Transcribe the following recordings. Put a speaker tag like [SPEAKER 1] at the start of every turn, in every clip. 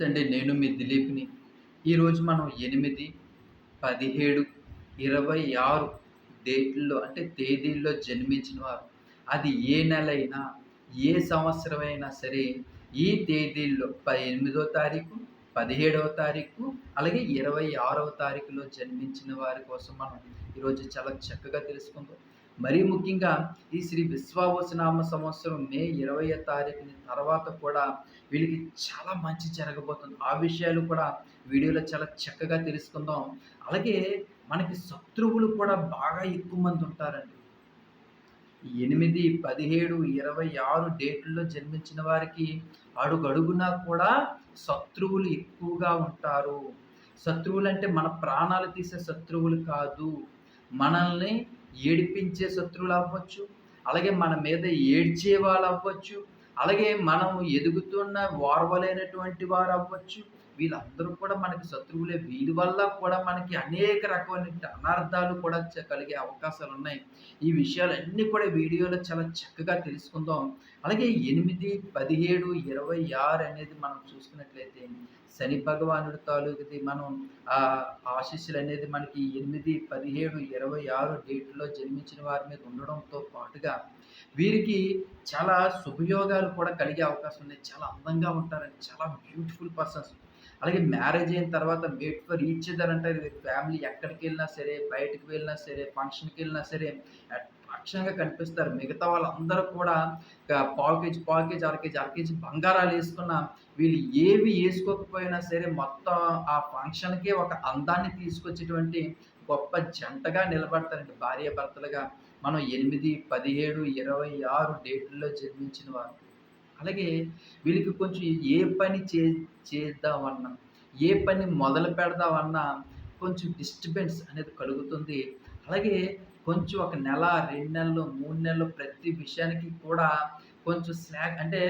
[SPEAKER 1] నమస్తే అండి నేను మీ దిలీప్ని. ఈరోజు మనం ఎనిమిది పదిహేడు ఇరవై ఆరు డేట్లో అంటే తేదీల్లో జన్మించిన వారు. అది ఏ నెల అయినా ఏ సంవత్సరమైనా సరే ఈ తేదీల్లో ప ఎనిమిదో తారీఖు పదిహేడవ తారీఖు అలాగే ఇరవై ఆరవ తారీఖులో జన్మించిన వారి కోసం మనం ఈరోజు చాలా చక్కగా తెలుసుకుందాం. మరీ ముఖ్యంగా ఈ శ్రీ విశ్వావసనామ సంవత్సరం మే ఇరవై తారీఖుని తర్వాత కూడా వీళ్ళకి చాలా మంచి జరగబోతుంది. ఆ విషయాలు కూడా వీడియోలో చాలా చక్కగా తెలుసుకుందాం. అలాగే మనకి శత్రువులు కూడా బాగా ఎక్కువ మంది ఉంటారండి. ఎనిమిది పదిహేడు ఇరవై ఆరు డేట్లలో జన్మించిన వారికి అడుగడుగునా కూడా శత్రువులు ఎక్కువగా ఉంటారు. శత్రువులు అంటే మన ప్రాణాలు తీసే శత్రువులు కాదు. మనల్ని ఏడిపించే శత్రువులు అవ్వచ్చు అలాగే మన మీద ఏడ్చే వాళ్ళు అవ్వచ్చు అలాగే మనం ఎదుగుతున్న ఓర్వలేనటువంటి వారు అవ్వచ్చు. వీళ్ళందరూ కూడా మనకి శత్రువులే. వీరి వల్ల కూడా మనకి అనేక రకమైన అనర్థాలు కూడా కలిగే అవకాశాలు ఉన్నాయి. ఈ విషయాలన్నీ కూడా వీడియోలో చాలా చక్కగా తెలుసుకుందాం. అలాగే ఎనిమిది పదిహేడు ఇరవై ఆరు అనేది మనం చూసుకున్నట్లయితే శని భగవానుడి తాలూకుది మనం ఆ ఆశీస్సులు అనేది మనకి ఎనిమిది పదిహేడు ఇరవై ఆరు డేట్లో జన్మించిన వారి మీద ఉండడంతో పాటుగా వీరికి చాలా శుభయోగాలు కూడా కలిగే అవకాశం ఉన్నాయి. చాలా అందంగా ఉంటారండి చాలా బ్యూటిఫుల్ పర్సన్స్. అలాగే మ్యారేజ్ అయిన తర్వాత వెయిట్ ఫర్ ఈచ్ అదర్ అంటారు ఫ్యామిలీ ఎక్కడికి వెళ్ళినా సరే బయటకు వెళ్ళినా సరే ఫంక్షన్కి వెళ్ళినా సరే అక్షరంగా కనిపిస్తారు. మిగతా వాళ్ళందరూ కూడా పాకేజ్ పాకేజ్ అరకేజ్ కేజీ బంగారాలు వేసుకున్న వీళ్ళు ఏవి వేసుకోకపోయినా సరే మొత్తం ఆ ఫంక్షన్కే ఒక అందాన్ని తీసుకొచ్చేటువంటి గొప్ప జంటగా నిలబడతారండి భార్య భర్తలుగా మనం ఎనిమిది పదిహేడు ఇరవై ఆరు డేట్లలో జన్మించిన వారు. అలాగే వీళ్ళకి కొంచెం ఏ పని చే చేద్దామన్నా ఏ పని మొదలు పెడదామన్నా కొంచెం డిస్టర్బెన్స్ అనేది కలుగుతుంది. అలాగే కొంచెం ఒక నెల రెండు నెలలు మూడు నెలలు ప్రతి విషయానికి కూడా కొంచెం స్నాక్ అంటే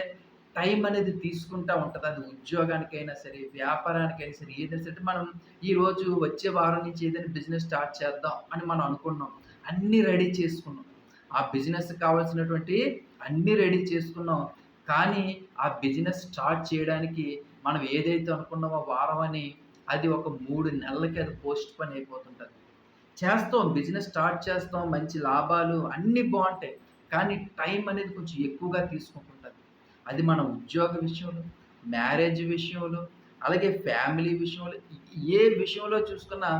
[SPEAKER 1] టైం అనేది తీసుకుంటూ ఉంటుంది. అది ఉద్యోగానికైనా సరే వ్యాపారానికైనా సరే ఏదైనా సరే. మనం ఈరోజు వచ్చే వారం నుంచి ఏదైనా బిజినెస్ స్టార్ట్ చేద్దాం అని మనం అనుకున్నాం. అన్నీ రెడీ చేసుకున్నాం. ఆ బిజినెస్ కావాల్సినటువంటి అన్నీ రెడీ చేసుకున్నాం. కానీ ఆ బిజినెస్ స్టార్ట్ చేయడానికి మనం ఏదైతే అనుకున్నామో వారం అని అది ఒక మూడు నెలలకి అది పోస్ట్ పని అయిపోతుంటుంది. చేస్తాం బిజినెస్ స్టార్ట్ చేస్తాం మంచి లాభాలు అన్నీ బాగుంటాయి. కానీ టైం అనేది కొంచెం ఎక్కువగా తీసుకుంటుంటుంది. అది మన ఉద్యోగ విషయంలో మ్యారేజ్ విషయంలో అలాగే ఫ్యామిలీ విషయంలో ఏ విషయంలో చూసుకున్నా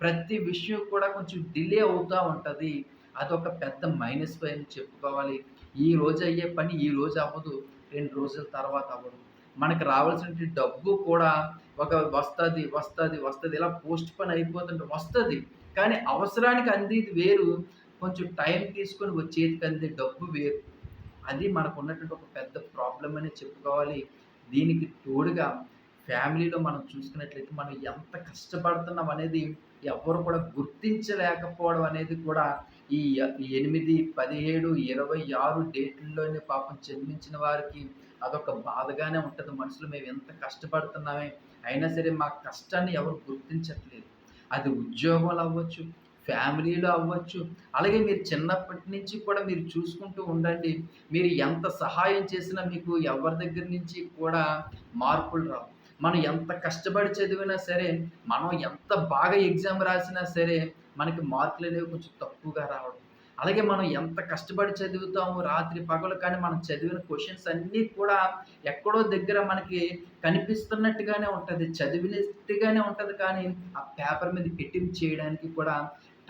[SPEAKER 1] ప్రతి విషయం కూడా కొంచెం డిలే అవుతూ ఉంటుంది. అదొక పెద్ద మైనస్ అని చెప్పుకోవాలి. ఈ రోజు అయ్యే పని ఈ రోజు అవ్వదు. రెండు రోజుల తర్వాత అవ్వడం మనకు రావాల్సిన డబ్బు కూడా ఒక వస్తుంది వస్తుంది వస్తుంది. ఇలా పోస్ట్ పని అయిపోతుంటే వస్తుంది. కానీ అవసరానికి అందేది వేరు. కొంచెం టైం తీసుకొని వచ్చేదికి అందే డబ్బు వేరు. అది మనకు ఉన్నటువంటి ఒక పెద్ద ప్రాబ్లం అనే చెప్పుకోవాలి. దీనికి తోడుగా ఫ్యామిలీలో మనం చూసుకున్నట్లయితే మనం ఎంత కష్టపడుతున్నాం అనేది ఎవరు కూడా గుర్తించలేకపోవడం అనేది కూడా ఈ ఎనిమిది పదిహేడు ఇరవై ఆరు డేట్లలోనే పాపం జన్మించిన వారికి అదొక బాధగానే ఉంటుంది. మనుషులు మేము ఎంత కష్టపడుతున్నామే. అయినా సరే మా కష్టాన్ని ఎవరు గుర్తించట్లేదు. అది ఉద్యోగంలో అవ్వచ్చు ఫ్యామిలీలో అవ్వచ్చు. అలాగే మీరు చిన్నప్పటి నుంచి కూడా మీరు చూసుకుంటూ ఉండండి. మీరు ఎంత సహాయం చేసినా మీకు ఎవరి దగ్గర నుంచి కూడా మార్పులు రావు. మనం ఎంత కష్టపడి చదివినా సరే మనం ఎంత బాగా ఎగ్జామ్ రాసినా సరే మనకి మార్కులు అనేవి కొంచెం తక్కువగా రావడం. అలాగే మనం ఎంత కష్టపడి చదువుతాము రాత్రి పగలు కానీ మనం చదివిన క్వశ్చన్స్ అన్నీ కూడా ఎక్కడో దగ్గర మనకి కనిపిస్తున్నట్టుగానే ఉంటుంది. చదివినట్టుగానే ఉంటుంది కానీ ఆ పేపర్ మీద పెట్టింగ్ చేయడానికి కూడా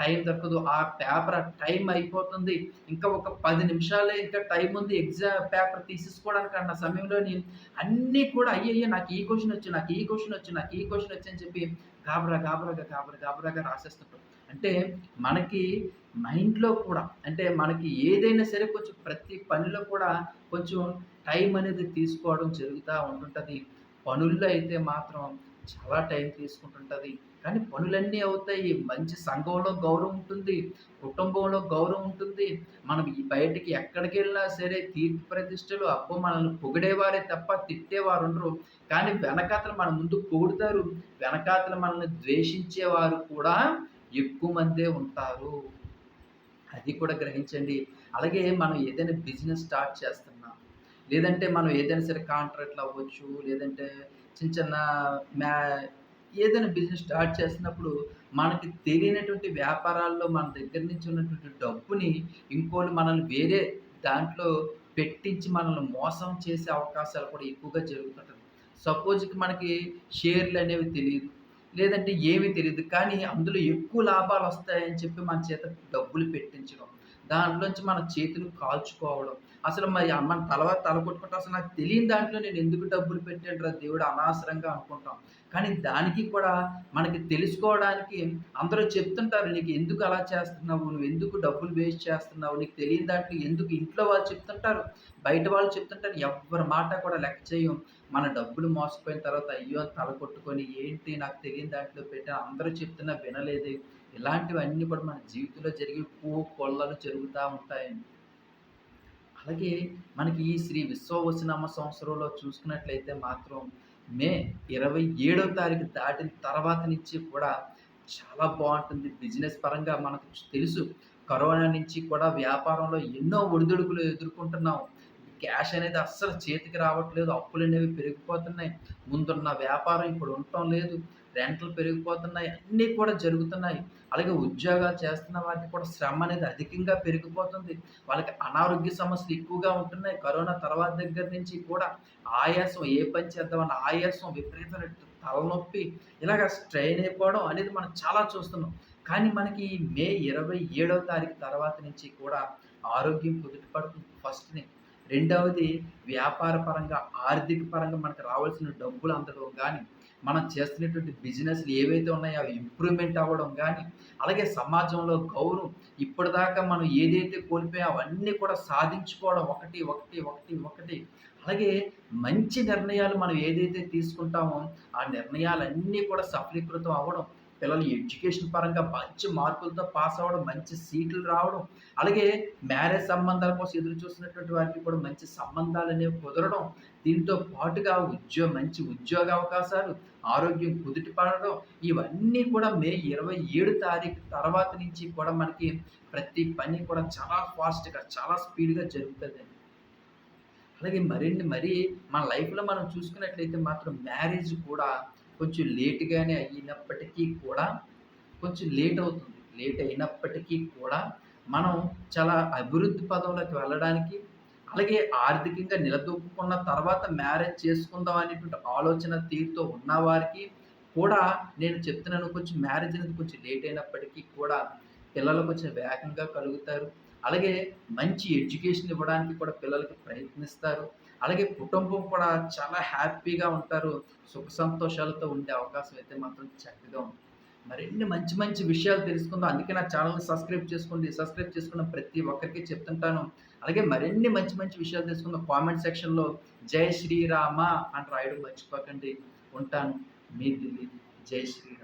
[SPEAKER 1] టైం దక్కదు ఆ పేపర్ టైం అయిపోతుంది. ఇంకా ఒక పది నిమిషాలే ఇంకా టైం ఉంది ఎగ్జామ్ పేపర్ తీసేసుకోవడానికి అన్న సమయంలోని అన్నీ కూడా అయ్యయ్యో నాకు ఈ క్వశ్చన్ వచ్చి నాకు ఈ క్వశ్చన్ వచ్చి నాకు ఈ క్వశ్చన్ వచ్చి అని చెప్పి గాబరా గాబరాగా గాబరా గాబరాగా రాసేస్తుంటాం. అంటే మనకి మైండ్లో కూడా అంటే మనకి ఏదైనా సరే కొంచెం ప్రతి పనిలో కూడా కొంచెం టైం అనేది తీసుకోవడం జరుగుతూ ఉంటుంటుంది. పనుల్లో అయితే మాత్రం చాలా టైం తీసుకుంటుంటుంది. కానీ పనులన్నీ అవుతాయి. మంచి సంఘంలో గౌరవం ఉంటుంది. కుటుంబంలో గౌరవం ఉంటుంది. మనం ఈ బయటికి ఎక్కడికి వెళ్ళినా సరే తీర్పు ప్రతిష్టలు అప్పు మనల్ని పొగిడేవారే తప్ప తిట్టేవారు ఉండరు. కానీ వెనకాతలు మన ముందు పొగుడుతారు. వెనకాతలు మనల్ని ద్వేషించేవారు కూడా ఎక్కువ మందే ఉంటారు. అది కూడా గ్రహించండి. అలాగే మనం ఏదైనా బిజినెస్ స్టార్ట్ చేస్తున్నాం. లేదంటే మనం ఏదైనా సరే కాంట్రాక్ట్లు అవ్వచ్చు లేదంటే చిన్న చిన్న మ్యా ఏదైనా బిజినెస్ స్టార్ట్ చేస్తున్నప్పుడు మనకి తెలియనటువంటి వ్యాపారాల్లో మన దగ్గర నుంచి ఉన్నటువంటి డబ్బుని ఇంకోళ్ళు మనల్ని వేరే దాంట్లో పెట్టించి మనల్ని మోసం చేసే అవకాశాలు కూడా ఎక్కువగా జరుగుతుంటుంది సపోజ్‌కి మనకి షేర్లు అనేవి తెలియదు. లేదంటే ఏమి తెలియదు కానీ అందులో ఎక్కువ లాభాలు వస్తాయని చెప్పి మన చేత డబ్బులు పెట్టించడం. దాంట్లోంచి మన చేతులు కాల్చుకోవడం. అసలు మరి మన తల తల కొట్టుకుంటా అసలు నాకు తెలియని దాంట్లో నేను ఎందుకు డబ్బులు పెట్టానురా దేవుడు అనవసరంగా అనుకుంటాం. కానీ దానికి కూడా మనకి తెలుసుకోవడానికి అందరూ చెప్తుంటారు. "నీకు ఎందుకు అలా చేస్తున్నావు? నువ్వు ఎందుకు డబ్బులు వేస్ట్ చేస్తున్నావు? నీకు తెలియని దాంట్లో ఎందుకు" ఇంట్లో వాళ్ళు చెప్తుంటారు. బయట వాళ్ళు చెప్తుంటారు. ఎవ్వరి మాట కూడా లెక్క చేయం. మన డబ్బులు మోసపోయిన తర్వాత అయ్యో! తల కొట్టుకొని ఏంటి నాకు తెలియని దాంట్లో పెట్టాను. అందరూ చెప్తున్నా వినలేదు ఇలాంటివన్నీ కూడా మన జీవితంలో జరిగే కోకొల్లలు జరుగుతూ ఉంటాయండి. అలాగే మనకి ఈ శ్రీ విశ్వవసునామ సంవత్సరంలో చూసుకున్నట్లయితే మాత్రం మే 27వ తారీఖు దాటిన తర్వాత నుంచి కూడా చాలా బాగుంటుంది బిజినెస్ పరంగా మనకు తెలుసు. కరోనా నుంచి కూడా వ్యాపారంలో ఎన్నో ఒడిదుడుకులు ఎదుర్కొంటున్నాం. క్యాష్ అనేది అస్సలు చేతికి రావట్లేదు. అప్పులు అనేవి పెరిగిపోతున్నాయి. ముందున్న వ్యాపారం ఇప్పుడు ఉండటం లేదు. రెంట్లు పెరిగిపోతున్నాయి. అన్నీ కూడా జరుగుతున్నాయి. అలాగే ఉద్యోగాలు చేస్తున్న వారికి కూడా శ్రమ అనేది అధికంగా పెరిగిపోతుంది. వాళ్ళకి అనారోగ్య సమస్యలు ఎక్కువగా ఉంటున్నాయి. కరోనా తర్వాత దగ్గర నుంచి కూడా ఆయాసం ఏ పని చేద్దామన్న ఆయాసం, విపరీతమైన తలనొప్పి ఇలాగ స్ట్రెయిన్ అయిపోవడం అనేది మనం చాలా చూస్తున్నాం. కానీ మనకి మే 27వ తారీఖు తర్వాత నుంచి కూడా ఆరోగ్యం కుదుటపడుతుంది ఫస్ట్‌ని. రెండవది వ్యాపార పరంగా, ఆర్థిక పరంగా మనకు రావాల్సిన డబ్బులు అందడం కానీ మనం చేస్తున్నటువంటి బిజినెస్‌లు ఏవైతే ఉన్నాయో అవి ఇంప్రూవ్‌మెంట్ అవ్వడం కానీ అలాగే సమాజంలో గౌరవం ఇప్పటిదాకా మనం ఏదైతే కోల్పోయా అవన్నీ కూడా సాధించుకోవడం ఒకటి, ఒకటి, ఒకటి, ఒకటి. అలాగే మంచి నిర్ణయాలు మనం ఏదైతే తీసుకుంటామో ఆ నిర్ణయాలన్నీ కూడా సఫలీకృతం అవ్వడం. పిల్లలు ఎడ్యుకేషన్ పరంగా మంచి మార్కులతో పాస్ అవ్వడం, మంచి సీట్లు రావడం, అలాగే మ్యారేజ్ సంబంధాల కోసం ఎదురు చూస్తున్నటువంటి వారికి కూడా మంచి సంబంధాలు అనేవి కుదరడం. దీంతో పాటుగా ఉద్యో మంచి ఉద్యోగ అవకాశాలు, ఆరోగ్యం కుదుట పడడం ఇవన్నీ కూడా మే 27 తారీఖు తర్వాత నుంచి కూడా మనకి ప్రతి పని కూడా చాలా ఫాస్ట్‌గా, చాలా స్పీడ్‌గా జరుగుతుంది అలాగే మరిన్ని మరి మన లైఫ్‌లో మనం చూసుకున్నట్లయితే మాత్రం మ్యారేజ్ కూడా కొంచెం లేట్‌గానే అయినప్పటికీ కూడా కొంచెం లేట్ అవుతుంది. లేట్ అయినప్పటికీ కూడా మనం చాలా అభివృద్ధి పదంలోకి వెళ్ళడానికి, అలాగే ఆర్థికంగా నిలదొక్కున్న తర్వాత మ్యారేజ్ చేసుకుందాం అనేటువంటి ఆలోచన తీరుతో ఉన్నవారికి కూడా నేను చెప్తున్నాను కొంచెం మ్యారేజ్ అనేది కొంచెం లేట్ అయినప్పటికీ కూడా పిల్లలు కొంచెం వేగంగా కలుగుతారు. అలాగే మంచి ఎడ్యుకేషన్ ఇవ్వడానికి కూడా పిల్లలకి ప్రయత్నిస్తారు. అలాగే కుటుంబం కూడా చాలా హ్యాపీగా ఉంటారు. సుఖ సంతోషాలతో ఉండే అవకాశం అయితే మాత్రం చక్కగా ఉంది. మరిన్ని మంచి మంచి విషయాలు తెలుసుకుందాం. అందుకే నా ఛానల్ని సబ్స్క్రైబ్ చేసుకోండి. సబ్స్క్రైబ్ చేసుకున్న ప్రతి ఒక్కరికి చెప్తుంటాను. అలాగే మరిన్ని మంచి మంచి విషయాలు తెలుసుకుందాం. కామెంట్ సెక్షన్‌లో జై శ్రీరామ అని రాయడం మర్చిపోకండి. ఉంటాను. మీ దిల్లీ జై శ్రీరామ్.